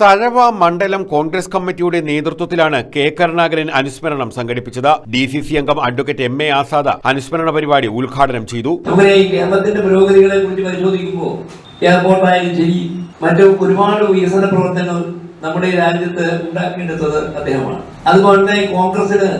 തഴവ മണ്ഡലം കോൺഗ്രസ് കമ്മിറ്റിയുടെ നേതൃത്വത്തിലാണ് കെ കരുണാകരൻ അനുസ്മരണം സംഘടിപ്പിച്ചത്. ഡി സി സി അംഗം അഡ്വക്കേറ്റ് എം എ ആസാദ് അനുസ്മരണ പരിപാടി ഉദ്ഘാടനം ചെയ്തു. കേരളത്തിന്റെ പുരോഗതികളെ കുറിച്ച് പരിശോധിക്കുമ്പോൾ എയർപോർട്ടായാലും ശരി മറ്റു ഒരുപാട് വികസന പ്രവർത്തനങ്ങൾ നമ്മുടെ രാജ്യത്ത് ഉണ്ടാക്കിയെടുത്തത് അദ്ദേഹമാണ്. അതുപോലെ തന്നെ കോൺഗ്രസിന്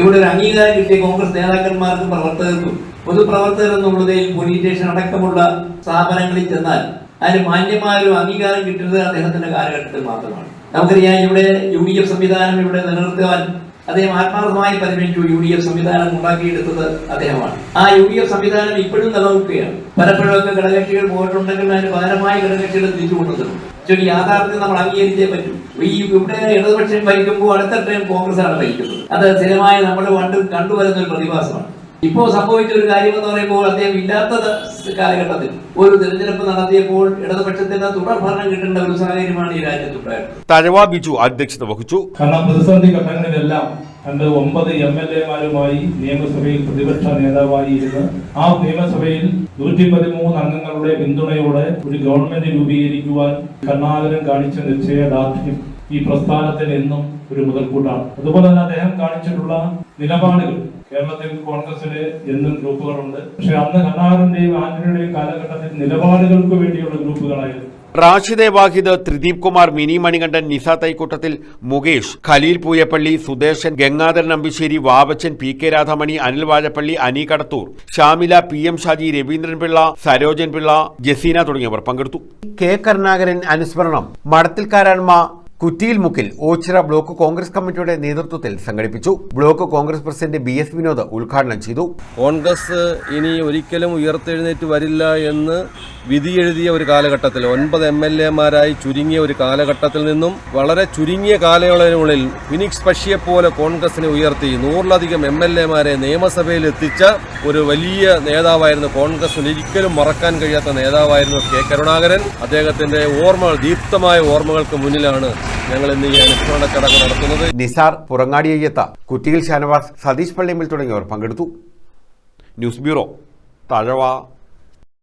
ഇവിടെ ഒരു അംഗീകാരം കിട്ടിയ കോൺഗ്രസ് നേതാക്കന്മാർക്കും പ്രവർത്തകർക്കും പൊതുപ്രവർത്തകർ എന്നുള്ളതിൽ പോലീസ് സ്റ്റേഷൻ അടക്കമുള്ള സ്ഥാപനങ്ങളിൽ ചെന്നാൽ അതിന് മാന്യമായൊരു അംഗീകാരം കിട്ടുന്നത് അദ്ദേഹത്തിന്റെ കാലഘട്ടത്തിൽ മാത്രമാണ്. നമുക്കറിയാം ഇവിടെ യു ഡി എഫ് സംവിധാനം ഇവിടെ നിലനിർത്തുവാൻ അദ്ദേഹം ആത്മാർത്ഥമായി പരിഗണിച്ചു. യു ഡി എഫ് സംവിധാനം ഉണ്ടാക്കിയെടുത്തത് അദ്ദേഹമാണ്. ആ യു ഡി എഫ് സംവിധാനം ഇപ്പോഴും നിലനിൽക്കുകയാണ്. പലപ്പോഴൊക്കെ ഘടകക്ഷികൾ പോയിട്ടുണ്ടെങ്കിൽ അതിന് പകരമായി ഘടകക്ഷികൾ തിരിച്ചു കൊണ്ടുവന്നു ഒരു യാഥാർത്ഥ്യം നമ്മൾ അംഗീകരിച്ചേ പറ്റൂ. ഈ ഇവിടെ ഇടതുപക്ഷം ഭരിക്കുമ്പോൾ അടുത്ത ടൈം കോൺഗ്രസ് ആണ് ഭരിക്കുന്നത്. അത് സ്ഥിരമായി നമ്മൾ പണ്ട് കണ്ടുവരുന്ന ഒരു പ്രതിഭാസമാണ്. ഇപ്പോ സംഭവിച്ച ഒരു കാര്യം എന്ന് പറയുമ്പോൾ അദ്ദേഹം ഇല്ലാത്ത കാലഘട്ടത്തിൽ ഒരു തെരഞ്ഞെടുപ്പ് നടത്തിയപ്പോൾ ഇടതുപക്ഷത്തിന് തുടർ ഭരണം കിട്ടേണ്ട ഒരു സാഹചര്യമാണ് ഈ രാജ്യത്തുണ്ടായത്. തഴവ ബിജു അധ്യക്ഷത വഹിച്ചു. കാരണം പ്രതിസന്ധി ഘട്ടങ്ങളിലെല്ലാം രണ്ട് ഒമ്പത് എം എൽ എമാരുമായി നിയമസഭയിൽ പ്രതിപക്ഷ നേതാവായി ഇരുന്ന് ആ നിയമസഭയിൽ നൂറ്റി പതിമൂന്ന് അംഗങ്ങളുടെ പിന്തുണയോടെ ഒരു ഗവൺമെന്റ് രൂപീകരിക്കുവാൻ കരുണാകരൻ കാണിച്ച നിശ്ചയദാർഢ്യം ഈ പ്രസ്ഥാനത്തിന് എന്നും ഒരു മുതൽക്കൂട്ടാണ്. അതുപോലെ തന്നെ അദ്ദേഹം കാണിച്ചിട്ടുള്ള നിലപാടുകൾ. കേരളത്തിൽ കോൺഗ്രസിന് എന്നും ഗ്രൂപ്പുകളുണ്ട്. പക്ഷെ അന്ന് കണ്ണാറിന്റെയും ആന്റണിയുടെയും കാലഘട്ടത്തിൽ നിലപാടുകൾക്ക് വേണ്ടിയുള്ള ഗ്രൂപ്പുകളായിരുന്നു. റാഷിദെ Vahid Trideep Kumar Mini Manikandan Nisa Thaikkoottathil Mukesh Khaleel Pooyappally Sudesan Gangadharan Nambisseri Vavachan P K Radhamani Anil Vazhappally Ani Kadathoor Shamila P M Shaji Raveendran Pillai Sarojan Pillai Jaseena തുടങ്ങിയവർ പങ്കെടുത്തു. കെ കരുണാകരൻ അനുസ്മരണം മടത്തിൽക്കാരാൻമ കുറ്റിയിൽ മുക്കിൽ Ochira block Congress കമ്മിറ്റിയുടെ നേതൃത്വത്തിൽ സംഘടിപ്പിച്ചു. Block Congress president B S Vinod ഉദ്ഘാടനം ചെയ്തു. കോൺഗ്രസ് ഇനി ഒരിക്കലും ഉയർത്തെഴുന്നേറ്റ് വരില്ല എന്ന് വിധിയെഴുതിയ ഒരു കാലഘട്ടത്തിൽ ഒൻപത് എം എൽ എമാരായി ചുരുങ്ങിയ ഒരു കാലഘട്ടത്തിൽ നിന്നും വളരെ ചുരുങ്ങിയ കാലയളവിനുള്ളിൽ ഫിനിക്സ് പക്ഷിയെപ്പോലെ കോൺഗ്രസിനെ ഉയർത്തി നൂറിലധികം എം എൽ എമാരെ നിയമസഭയിൽ എത്തിച്ച ഒരു വലിയ നേതാവായിരുന്നു കോൺഗ്രസിന് ഒരിക്കലും മറക്കാൻ കഴിയാത്ത നേതാവായിരുന്നു കെ കരുണാകരൻ. അദ്ദേഹത്തിന്റെ ഓർമ്മകൾ ദീപ്തമായ ഓർമ്മകൾക്ക് മുന്നിലാണ് ഞങ്ങൾ ഇന്ന് ഈ അനുസ്മരണ ചടങ്ങ് നടത്തുന്നത്. നിസാർ പുറങ്ങാടി അയ്യത്ത കുറ്റിയിൽ ഷാനവാസ് സതീഷ് പള്ളിയമ്പിൽ തുടങ്ങിയവർ പങ്കെടുത്തു. News bureau Thazhava.